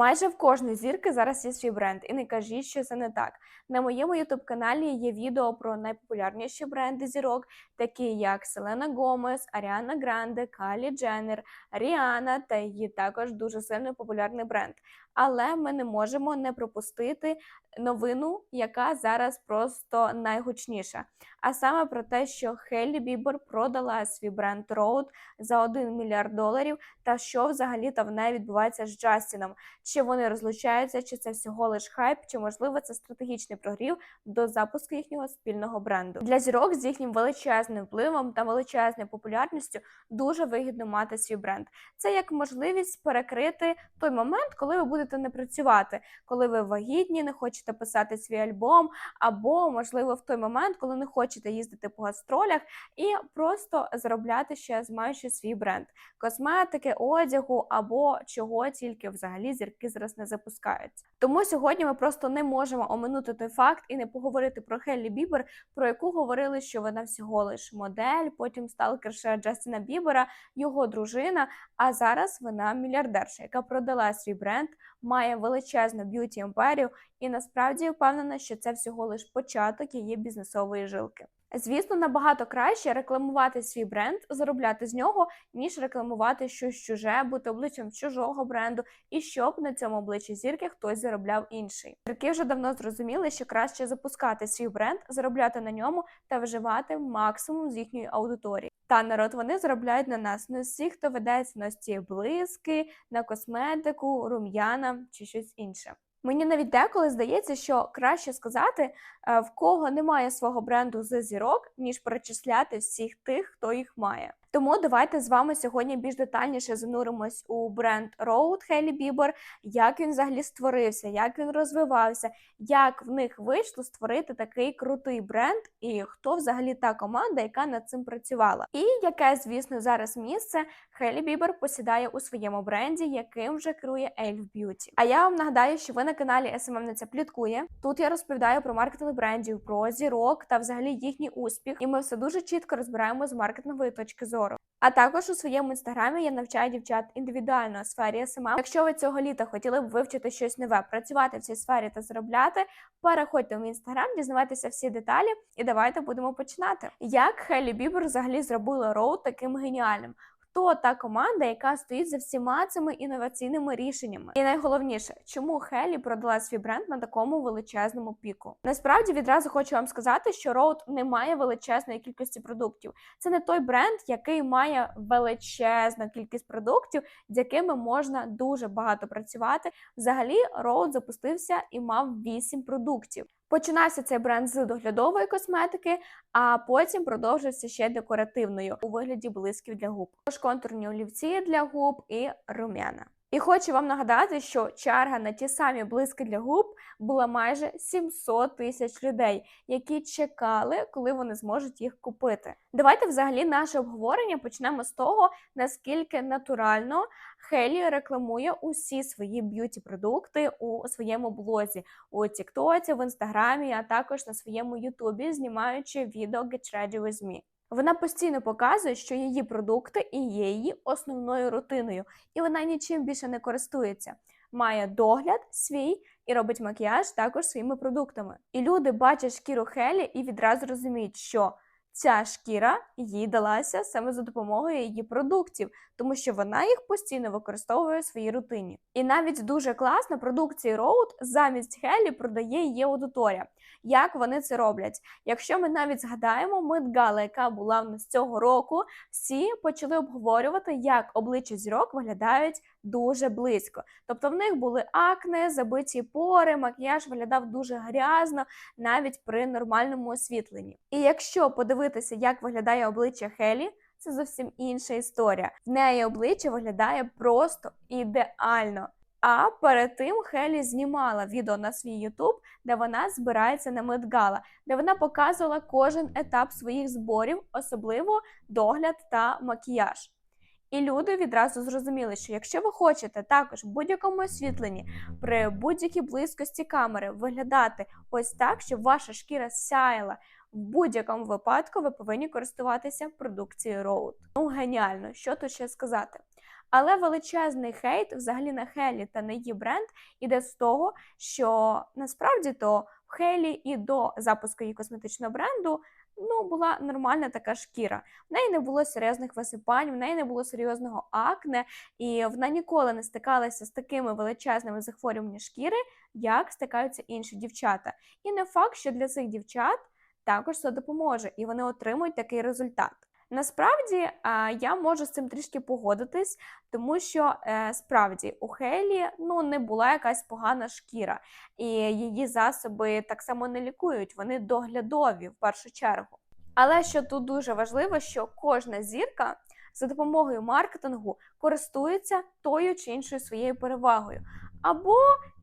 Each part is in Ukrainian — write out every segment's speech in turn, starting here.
Майже в кожної зірки зараз є свій бренд, і не кажіть, що це не так. На моєму ютуб каналі є відео про найпопулярніші бренди зірок, такі як Селена Гомес, Аріана Гранде, Калі Дженнер, Ріана та її також дуже сильно популярний бренд. Але ми не можемо не пропустити новину, яка зараз просто найгучніша. А саме про те, що Хеллі Бібер продала свій бренд Road за 1 мільярд доларів, та що взагалі там в неї відбувається з Джастіном. Чи вони розлучаються, чи це всього лиш хайп, чи можливо це стратегічний прогрів до запуску їхнього спільного бренду. Для зірок з їхнім величезним впливом та величезною популярністю дуже вигідно мати свій бренд. Це як можливість перекрити той момент, коли ви будете не працювати, коли ви вагітні, не хочете писати свій альбом, або можливо в той момент, коли не хочете їздити по гастролях і просто заробляти ще маючи свій бренд косметики, одягу або чого тільки взагалі зірки зараз не запускаються. Тому сьогодні ми просто не можемо оминути той факт і не поговорити про Хеллі Бібер, про яку говорили, що вона всього лиш модель, потім сталкерша Джастіна Бібера, його дружина. А зараз вона мільярдерша, яка продала свій бренд, має величезну б'юті імперію, і насправді впевнена, що це всього лиш початок її бізнесової жилки. Звісно, набагато краще рекламувати свій бренд, заробляти з нього, ніж рекламувати щось чуже, бути обличчям чужого бренду, і щоб на цьому обличчі зірки хтось заробляв інший. Зірки вже давно зрозуміли, що краще запускати свій бренд, заробляти на ньому та вживати максимум з їхньої аудиторії. Та народ вони заробляють на нас, не всі, хто ведеться на ці блиски, на косметику, рум'яна чи щось інше. Мені навіть деколи здається, що краще сказати, е, в кого немає свого бренду з зірок, ніж перечисляти всіх тих, хто їх має. Тому давайте з вами сьогодні більш детальніше зануримось у бренд Road Хелі Бібер, як він взагалі створився, як він розвивався, як в них вийшло створити такий крутий бренд, і хто взагалі та команда, яка над цим працювала. І яке, звісно, зараз місце Хелі Бібер посідає у своєму бренді, яким вже керує Elf Beauty. А я вам нагадаю, що ви на каналі СММниця Пліткує. Тут я розповідаю про маркетинг брендів, про зірок та взагалі їхній успіх. І ми все дуже чітко розбираємо з маркетингової точки зору. А також у своєму інстаграмі я навчаю дівчат індивідуально сфері СММ. Якщо ви цього літа хотіли б вивчити щось нове, працювати в цій сфері та заробляти, переходьте в мій інстаграм, дізнавайтеся всі деталі, і давайте будемо починати. Як Хелі Бібер взагалі зробила роу таким геніальним? Хто та команда, яка стоїть за всіма цими інноваційними рішеннями? І найголовніше, чому Хелі продала свій бренд на такому величезному піку? Насправді відразу хочу вам сказати, що Роуд не має величезної кількості продуктів. Це не той бренд, який має величезну кількість продуктів, з якими можна дуже багато працювати. Взагалі, Роуд запустився і мав 8 продуктів. Починався цей бренд з доглядової косметики, а потім продовжився ще декоративною у вигляді блисків для губ. Тож контурні олівці для губ і рум'яна. І хочу вам нагадати, що черга на ті самі блиски для губ була майже 700 тисяч людей, які чекали, коли вони зможуть їх купити. Давайте взагалі наше обговорення почнемо з того, наскільки натурально Хелі рекламує усі свої б'юті-продукти у своєму блозі, у Тіктоці, в інстаграмі, а також на своєму Ютубі, знімаючи відео Get Ready With Me. Вона постійно показує, що її продукти і є її основною рутиною, і вона нічим більше не користується. Має догляд свій і робить макіяж також своїми продуктами. І люди бачать шкіру Хелі і відразу розуміють, що ця шкіра їй далася саме за допомогою її продуктів, тому що вона їх постійно використовує в своїй рутині. І навіть дуже класно продукції Road замість Хелі продає її аудиторія. Як вони це роблять? Якщо ми навіть згадаємо Медгала, яка була в нас цього року, всі почали обговорювати, як обличчя зірок виглядають дуже близько. Тобто в них були акне, забиті пори, макіяж виглядав дуже грязно, навіть при нормальному освітленні. І якщо подивитися, як виглядає обличчя Хелі, це зовсім інша історія. В неї обличчя виглядає просто ідеально. А перед тим Хелі знімала відео на свій Ютуб, де вона збирається на Медгала, де вона показувала кожен етап своїх зборів, особливо догляд та макіяж. І люди відразу зрозуміли, що якщо ви хочете також в будь-якому освітленні при будь-якій близькості камери виглядати ось так, щоб ваша шкіра сяяла, в будь-якому випадку ви повинні користуватися продукцією Road. Ну, геніально, що тут ще сказати. Але величезний хейт взагалі на Хелі та на її бренд іде з того, що насправді то в Хелі і до запуску її косметичного бренду ну, була нормальна така шкіра. В неї не було серйозних висипань, в неї не було серйозного акне, і вона ніколи не стикалася з такими величезними захворюваннями шкіри, як стикаються інші дівчата. І не факт, що для цих дівчат також це допоможе, і вони отримують такий результат. Насправді я можу з цим трішки погодитись, тому що е, справді у Хейлі ну, не була якась погана шкіра, і її засоби так само не лікують, вони доглядові в першу чергу. Але що тут дуже важливо, що кожна зірка за допомогою маркетингу користується тою чи іншою своєю перевагою. Або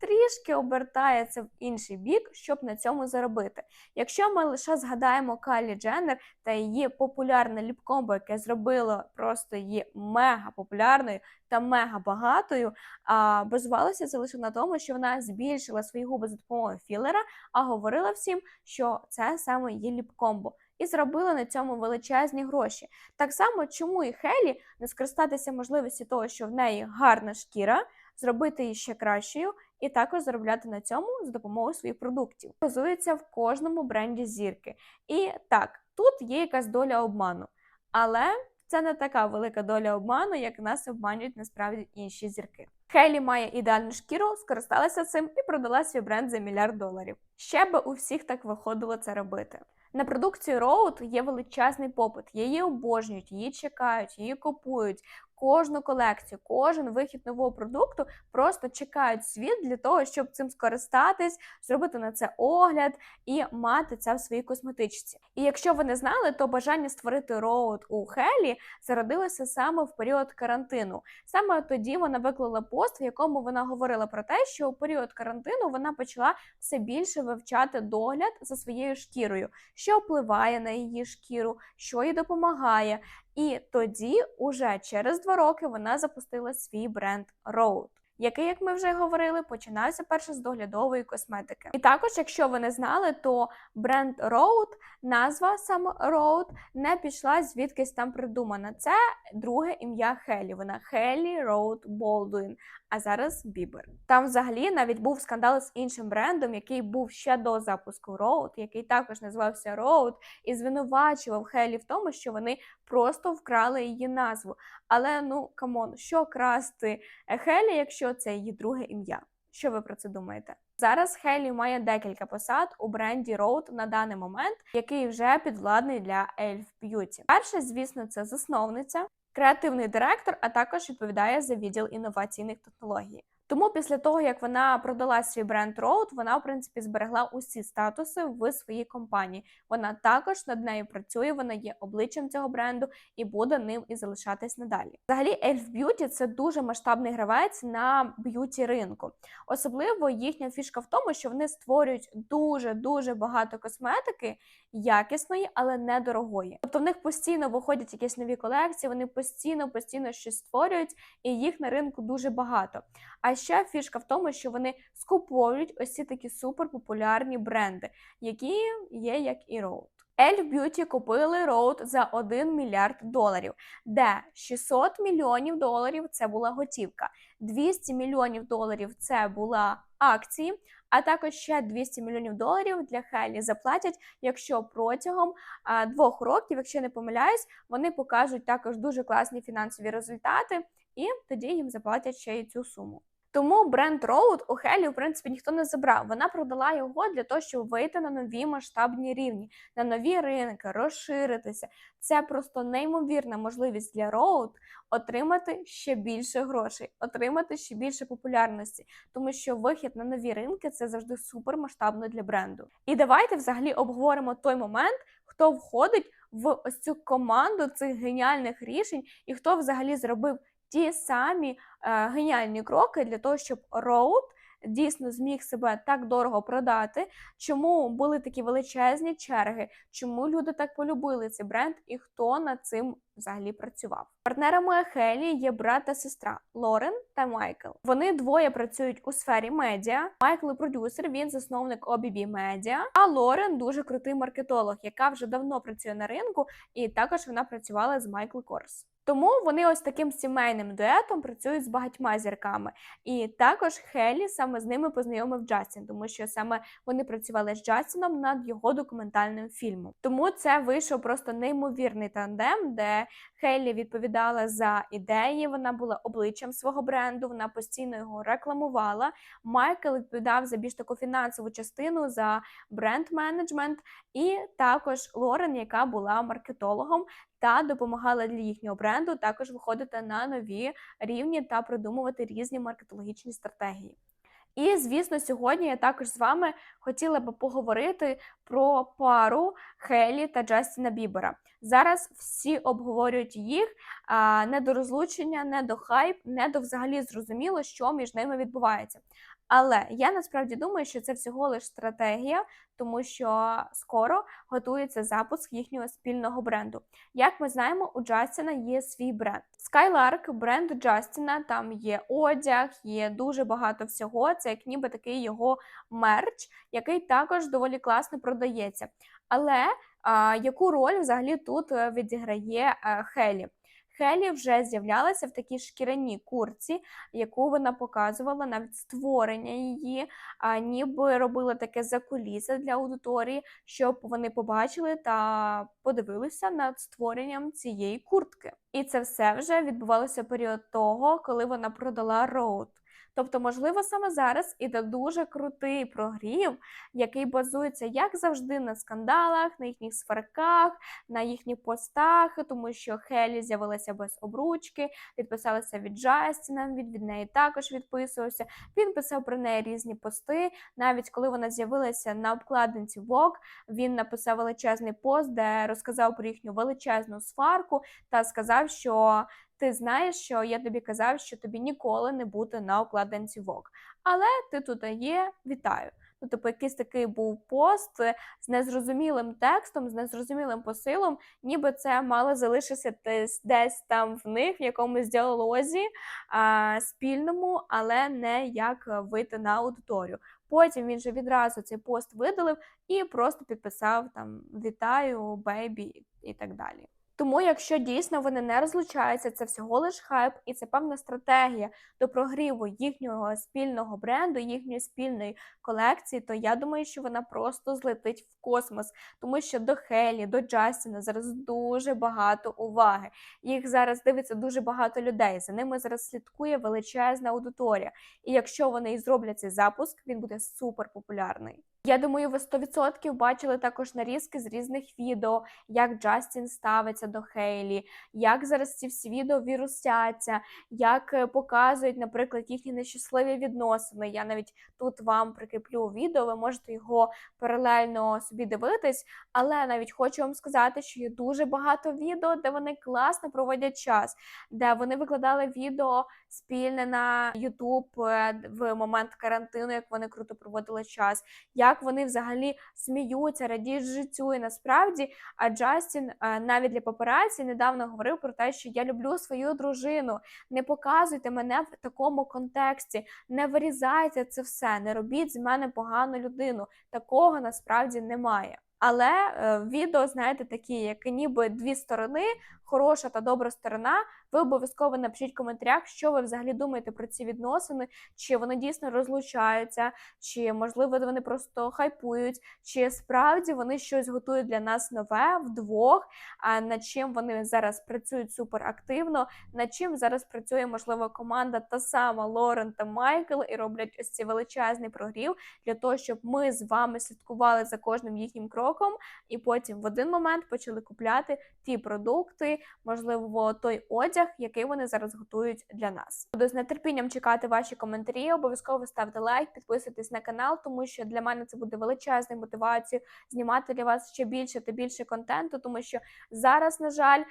трішки обертається в інший бік, щоб на цьому заробити. Якщо ми лише згадаємо Кайлі Дженнер та її популярне ліпкомбо, яке зробило просто її мега популярною та мега багатою, а базувалося це лише на тому, що вона збільшила свої губи за допомогою філера, а говорила всім, що це саме її ліпкомбо. І зробила на цьому величезні гроші. Так само, чому і Хелі не скористатися можливості того, що в неї гарна шкіра, зробити її ще кращою, і також заробляти на цьому за допомогою своїх продуктів. Базується в кожному бренді зірки. І так, тут є якась доля обману, але це не така велика доля обману, як нас обманюють насправді інші зірки. Хейлі має ідеальну шкіру, скористалася цим і продала свій бренд за мільярд доларів. Ще би у всіх так виходило це робити. На продукцію Road є величезний попит, її обожнюють, її чекають, її купують. Кожну колекцію, кожен вихід нового продукту просто чекають світ для того, щоб цим скористатись, зробити на це огляд і мати це в своїй косметичці. І якщо ви не знали, то бажання створити роуд у Хелі зародилося саме в період карантину. Саме тоді вона виклала пост, в якому вона говорила про те, що у період карантину вона почала все більше вивчати догляд за своєю шкірою, що впливає на її шкіру, що їй допомагає. І тоді, уже через два роки, вона запустила свій бренд Road. Який, як ми вже говорили, починався перше з доглядової косметики. І також, якщо ви не знали, то бренд Road, назва саме Road, не пішла звідкись там придумана. Це друге ім'я Хелі. Вона Хелі Роуд Болдуін, а зараз Бібер. Там взагалі навіть був скандал з іншим брендом, який був ще до запуску Road, який також називався Road, і звинувачував Хелі в тому, що вони просто вкрали її назву. Але ну камон, що красти Хелі, якщо це її друге ім'я? Що ви про це думаєте? Зараз Хелі має декілька посад у бренді Road на даний момент, який вже підвладний для Elf Beauty. Перше, звісно, це засновниця, креативний директор, а також відповідає за відділ інноваційних технологій. Тому після того, як вона продала свій бренд Road, вона в принципі зберегла усі статуси в своїй компанії. Вона також над нею працює, вона є обличчям цього бренду і буде ним і залишатись надалі. Взагалі, Elf Beauty – це дуже масштабний гравець на б'юті ринку. Особливо їхня фішка в тому, що вони створюють дуже дуже багато косметики якісної, але недорогої. Тобто в них постійно виходять якісь нові колекції, вони постійно постійно щось створюють, і їх на ринку дуже багато. А ще фішка в тому, що вони скуповують ось ці такі суперпопулярні бренди, які є як і Road. Elf Beauty купили Road за 1 мільярд доларів, де 600 мільйонів доларів це була готівка, 200 мільйонів доларів це була акції, а також ще 200 мільйонів доларів для Хелі заплатять, якщо протягом а, двох років, якщо не помиляюсь, вони покажуть також дуже класні фінансові результати, і тоді їм заплатять ще й цю суму. Тому бренд Road у Хелі, в принципі, ніхто не забрав. Вона продала його для того, щоб вийти на нові масштабні рівні, на нові ринки, розширитися. Це просто неймовірна можливість для Road отримати ще більше грошей, отримати ще більше популярності, тому що вихід на нові ринки це завжди супер масштабно для бренду. І давайте взагалі обговоримо той момент, хто входить в ось цю команду цих геніальних рішень, і хто взагалі зробив ті самі е, геніальні кроки для того, щоб Роуд дійсно зміг себе так дорого продати, чому були такі величезні черги, чому люди так полюбили цей бренд і хто над цим взагалі працював. Партнерами Хелі є брат та сестра Лорен та Майкл. Вони двоє працюють у сфері медіа. Майкл продюсер, він засновник OBB Media, а Лорен дуже крутий маркетолог, яка вже давно працює на ринку, і також вона працювала з Майкл Корс. Тому вони ось таким сімейним дуетом працюють з багатьма зірками. І також Хелі саме з ними познайомив Джастін, тому що саме вони працювали з Джастіном над його документальним фільмом. Тому це вийшов просто неймовірний тандем, де Хейлі відповідала за ідеї. Вона була обличчям свого бренду, вона постійно його рекламувала. Майкл відповідав за більш таку фінансову частину за бренд-менеджмент, і також Лорен, яка була маркетологом. Та допомагала для їхнього бренду також виходити на нові рівні та придумувати різні маркетологічні стратегії. І, звісно, сьогодні я також з вами хотіла би поговорити про пару Хелі та Джастіна Бібера. Зараз всі обговорюють їх не до розлучення, не до хайп, не до взагалі зрозуміло, що між ними відбувається. Але я насправді думаю, що це всього лиш стратегія, тому що скоро готується запуск їхнього спільного бренду. Як ми знаємо, у Джастіна є свій бренд. Skylark, бренд Джастіна, там є одяг, є дуже багато всього. Це як ніби такий його мерч, який також доволі класно продається. Але яку роль взагалі тут е, відіграє е, Хелі? Хелі вже з'являлася в такій шкіряній курці, яку вона показувала навіть створення її, ніби робила таке закуліса для аудиторії, щоб вони побачили та подивилися над створенням цієї куртки. І це все вже відбувалося період того, коли вона продала роуд. Тобто, можливо, саме зараз іде дуже крутий прогрів, який базується, як завжди, на скандалах, на їхніх сварках, на їхніх постах, тому що Хелі з'явилася без обручки, відписалася від Джастіна, від, від неї також відписувався. Він писав про неї різні пости. Навіть коли вона з'явилася на обкладинці Vogue, він написав величезний пост, де розказав про їхню величезну сварку та сказав, що ти знаєш, що я тобі казав, що тобі ніколи не бути на укладинці Vogue. Але ти тут є, вітаю. Ну, типу, якийсь такий був пост з незрозумілим текстом, з незрозумілим посилом, ніби це мало залишитися десь, десь там в них, в якомусь діалозі а, спільному, але не як вийти на аудиторію. Потім він же відразу цей пост видалив і просто підписав там Вітаю, бейбі і так далі. Тому, якщо дійсно вони не розлучаються, це всього лиш хайп, і це певна стратегія до прогріву їхнього спільного бренду, їхньої спільної колекції, то я думаю, що вона просто злетить в космос, тому що до Хелі, до Джастіна зараз дуже багато уваги. Їх зараз дивиться дуже багато людей. За ними зараз слідкує величезна аудиторія. І якщо вони і зроблять цей запуск, він буде супер популярний. Я думаю, ви 100% бачили також нарізки з різних відео, як Джастін ставиться до Хейлі, як зараз ці всі відео вірусяться, як е, показують, наприклад, їхні нещасливі відносини. Я навіть тут вам прикріплю відео, ви можете його паралельно собі дивитись, але навіть хочу вам сказати, що є дуже багато відео, де вони класно проводять час, де вони викладали відео спільне на YouTube е, в момент карантину, як вони круто проводили час. Як вони взагалі сміються, радіють життю. І насправді, а Джастін навіть для папараці недавно говорив про те, що я люблю свою дружину. Не показуйте мене в такому контексті, не вирізайте це все, не робіть з мене погану людину. Такого насправді немає. Але е, відео, знаєте, такі, як ніби дві сторони, хороша та добра сторона. Ви обов'язково напишіть в коментарях, що ви взагалі думаєте про ці відносини, чи вони дійсно розлучаються, чи можливо вони просто хайпують, чи справді вони щось готують для нас нове вдвох. А над чим вони зараз працюють супер активно, над чим зараз працює можливо команда та сама Лорен та Майкл і роблять ось цей величезний прогрів для того, щоб ми з вами слідкували за кожним їхнім кроком, і потім в один момент почали купляти ті продукти, можливо, той одяг, який вони зараз готують для нас. Буду з нетерпінням чекати ваші коментарі. Обов'язково ставте лайк, підписуйтесь на канал, тому що для мене це буде величезною мотивацією знімати для вас ще більше та більше контенту, тому що зараз, на жаль,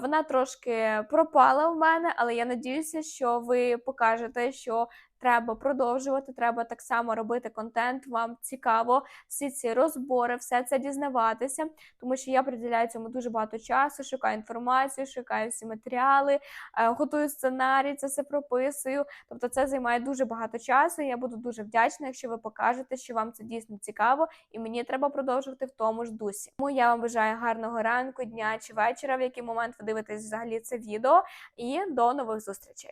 вона трошки пропала в мене, але я надіюся, що ви покажете, що треба продовжувати. Треба так само робити контент. Вам цікаво всі ці розбори, все це дізнаватися, тому що я приділяю цьому дуже багато часу, шукаю інформацію, шукаю всі матеріали, е, готую сценарій, це все прописую. Тобто це займає дуже багато часу. і Я буду дуже вдячна, якщо ви покажете, що вам це дійсно цікаво, і мені треба продовжувати в тому ж дусі. Тому я вам бажаю гарного ранку, дня чи вечора, в який момент ви дивитесь взагалі це відео. І до нових зустрічей.